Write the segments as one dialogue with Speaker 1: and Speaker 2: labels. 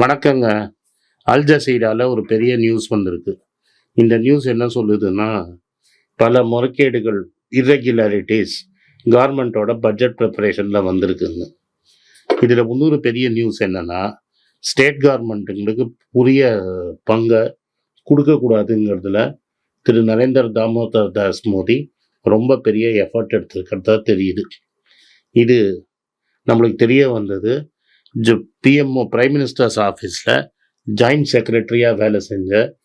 Speaker 1: வணக்கங்க. அல் ஒரு பெரிய நியூஸ் வந்திருக்கு. இந்த நியூஸ் என்ன சொல்லுதுன்னா பல முறைகேடுகள் இர்ரெகுலாரிட்டிஸ் கவர்மெண்ட்டோட பட்ஜெட் ப்ரிப்பரேஷனில் வந்திருக்குங்க. இதில் இன்னொரு பெரிய நியூஸ் என்னென்னா ஸ்டேட் கவர்மெண்ட்டுங்களுக்கு உரிய பங்கை கொடுக்கக்கூடாதுங்கிறதுல திரு. நரேந்திர தாமோதர் தாஸ் மோடி ரொம்ப பெரிய எஃபர்ட் எடுத்திருக்கிறதா தெரியுது. இது நம்மளுக்கு தெரிய வந்தது பிஎம்ஓ பிரைம் மினிஸ்டர்ஸ் ஆஃபீஸில் ஜாயிண்ட் செக்ரட்டரியாக வேலை செஞ்ச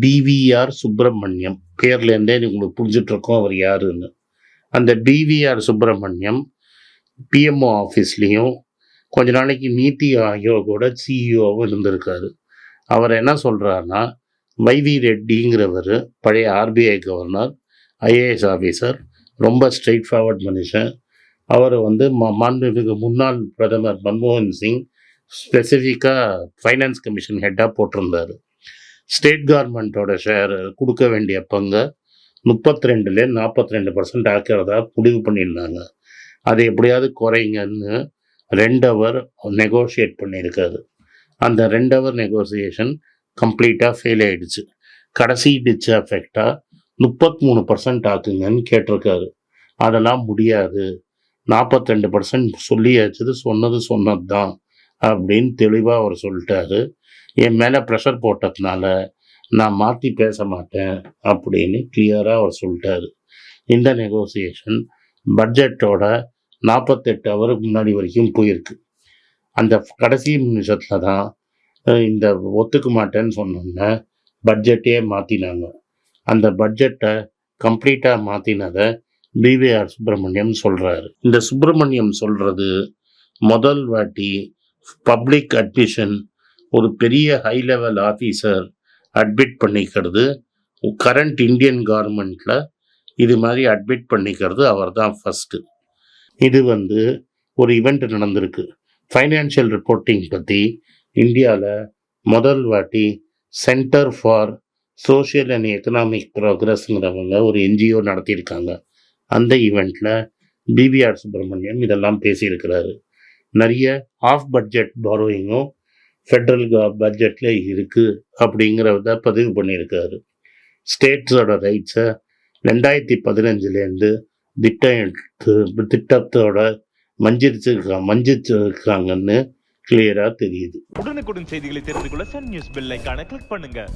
Speaker 1: பிவிஆர் சுப்பிரமணியம். பேர்லேருந்தே உங்களுக்கு புரிஞ்சிட்ருக்கோம் அவர் யாருன்னு. அந்த பிவிஆர் சுப்பிரமணியம் பிஎம்ஓ ஆஃபீஸ்லேயும் கொஞ்ச நாளைக்கு நீத்தி ஆயோகோட சிஇஓவும் இருந்திருக்காரு. அவர் என்ன சொல்கிறாருன்னா வைவி ரெட்டிங்கிறவர் பழைய ஆர்பிஐ கவர்னர் ஐஏஎஸ் ஆஃபீஸர் ரொம்ப ஸ்ட்ரெயிட் ஃபார்வர்ட் மனுஷன். அவர் வந்து ம- மாண்புமிகு முன்னாள் பிரதமர் மன்மோகன் சிங் ஸ்பெசிஃபிக்காக ஃபைனான்ஸ் கமிஷன் ஹெட்டாக போட்டிருந்தார். ஸ்டேட் கவர்மெண்ட்டோட ஷேர் கொடுக்க வேண்டிய பங்கை முப்பத்தி ரெண்டுலேருந்து நாற்பத்தி ரெண்டு பர்சன்ட் ஆக்கிறதா முடிவு பண்ணியிருந்தாங்க. அதை எப்படியாவது குறைங்கன்னு ரெண்டு அவர் நெகோஷியேட் பண்ணியிருக்காரு. அந்த ரெண்டு அவர் நெகோசியேஷன் கம்ப்ளீட்டாக ஃபெயில் ஆகிடுச்சு கடைசி டிச் எஃபெக்டாக முப்பத்தி மூணு பர்சன்ட் ஆக்குங்கன்னு கேட்டிருக்காரு. அதெல்லாம் முடியாது. நாற்பத்தி ரெண்டு பர்சன்ட் சொல்லியாச்சது சொன்னது சொன்னது தான் அப்படின்னு தெளிவாக அவர் சொல்லிட்டாரு. என் மேலே ப்ரெஷர் போட்டதுனால நான் மாற்றி பேச மாட்டேன் அப்படின்னு கிளியராக அவர் சொல்லிட்டாரு. இந்த நெகோசியேஷன் பட்ஜெட்டோட நாற்பத்தெட்டு ஹவருக்கு முன்னாடி வரைக்கும் போயிருக்கு. அந்த கடைசி நிமிஷத்தில் தான் இந்த ஒத்துக்க மாட்டேன்னு சொன்னோன்னே பட்ஜெட்டே மாற்றினாங்க அந்த பட்ஜெட்டை கம்ப்ளீட்டாக மாற்றினதை பிவிஆர் சுப்பிரமணியம் சொல்கிறாரு இந்த சுப்பிரமணியம் சொல்கிறது முதல் வாட்டி பப்ளிக் அட்மிஷன் ஒரு பெரிய ஹை லெவல் ஆஃபீஸர் அட்மிட் பண்ணிக்கிறது. கரண்ட் இந்தியன் கவர்மெண்ட்டில் இது மாதிரி அட்மிட் பண்ணிக்கிறது அவர் தான் ஃபஸ்ட்டு இது வந்து ஒரு இவெண்ட் நடந்திருக்கு. ஃபைனான்ஷியல் ரிப்போர்ட்டிங் பற்றி இந்தியாவில் முதல் வாட்டி centre for social and economic ப்ரோக்ரஸ்ங்கிறவங்க ஒரு என்ஜிஓ நடத்தியிருக்காங்க. அந்த ஈவெண்ட்டில் பிவிஆர் சுப்பிரமணியம் இதெல்லாம் பேசியிருக்கிறாரு. நிறைய ஆஃப் பட்ஜெட் பாரோயிங்கும் ஃபெட்ரல் பட்ஜெட்டில் இருக்குது அப்படிங்கிறத பதிவு பண்ணியிருக்காரு. ஸ்டேட்ஸோட ரைட்ஸை ரெண்டாயிரத்தி பதினஞ்சுலேருந்து திட்டம் எடுத்து திட்டத்தோட மஞ்சிரிச்சிருக்காங்க மஞ்சிச்சிருக்காங்கன்னு கிளியராக தெரியுது.
Speaker 2: உடனுக்குடன் செய்திகளை தெரிந்து கொள்ள சன் நியூஸ் பெல் ஐகானை கிளிக் பண்ணுங்கள்